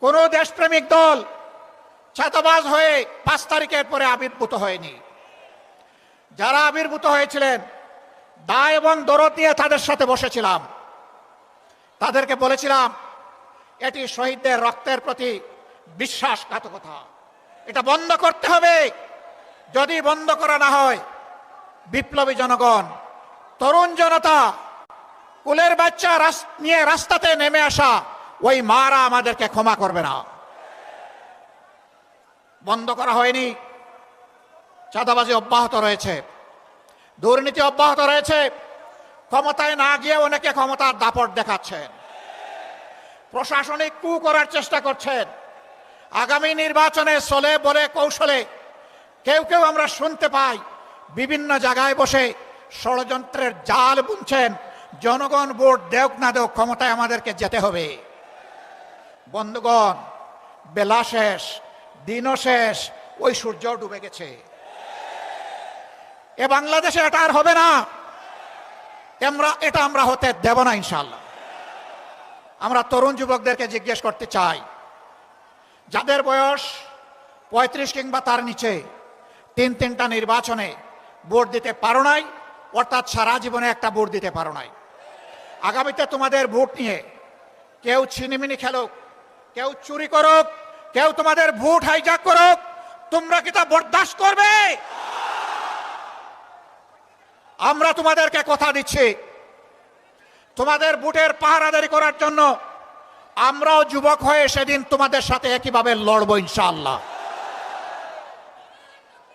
কোনো দেশপ্রেমিক দল ছাতাবাজ হয়ে পাঁচ তারিখের পরে আবির্ভূত হয়নি। যারা আবির্ভূত হয়েছিলেন দায় এবং দরদ নিয়ে তাদের সাথে বসেছিলাম। তাদেরকে বলেছিলাম, এটি শহীদদের রক্তের প্রতি বিশ্বাসঘাতকতা। এটা বন্ধ করতে হবে। যদি বন্ধ করা না হয়, বিপ্লবী জনগণ, তরুণ জনতা, কুলের বাচ্চা নিয়ে রাস্তাতে নেমে আসা ওই মারা আমাদেরকে ক্ষমা করবে না। বন্ধ করা হয়নি। চাঁদাবাজি অব্যাহত রয়েছে। দুর্নীতি অব্যাহত রয়েছে। ক্ষমতায় না গিয়ে অনেকে ক্ষমতার দাপট দেখাচ্ছেন। প্রশাসনিক কু করার চেষ্টা করছেন। আগামী নির্বাচনে চলে বলে কৌশলে কেউ কেউ আমরা শুনতে পাই, বিভিন্ন জায়গায় বসে ষড়যন্ত্রের জাল বুনছেন। জনগণ ভোট দেওক না দেওক ক্ষমতায় আমাদেরকে যেতে হবে। বন্ধুগণ, বেলা শেষ, দিনও শেষ, ওই সূর্য ডুবে গেছে। এ বাংলাদেশে এটা আর হবে না। আমরা, এটা আমরা হতে দেব না ইনশাল্লাহ আমরা তরুণ যুবকদেরকে জিজ্ঞেস করতে চাই, যাদের বয়স পঁয়ত্রিশ কিংবা তার নিচে, তিন তিনটা নির্বাচনে ভোট দিতে পারো নাই, অর্থাৎ সারা জীবনে একটা ভোট দিতে পারো নাই। আগামীতে তোমাদের ভোট নিয়ে কেউ ছিনিমিনি খেলুক কেউ চুরি করুক, কেউ তোমাদের ভোট হাইজাক করুক, তোমরা কি তা বরদাস্ত করবে? আমরা তোমাদেরকে কথা দিচ্ছি। তোমাদের বুটের পাহারাদারি করার জন্য আমরাও যুবক হয়ে সেদিন তোমাদের সাথে একইভাবে লড়বো ইনশাআল্লাহ।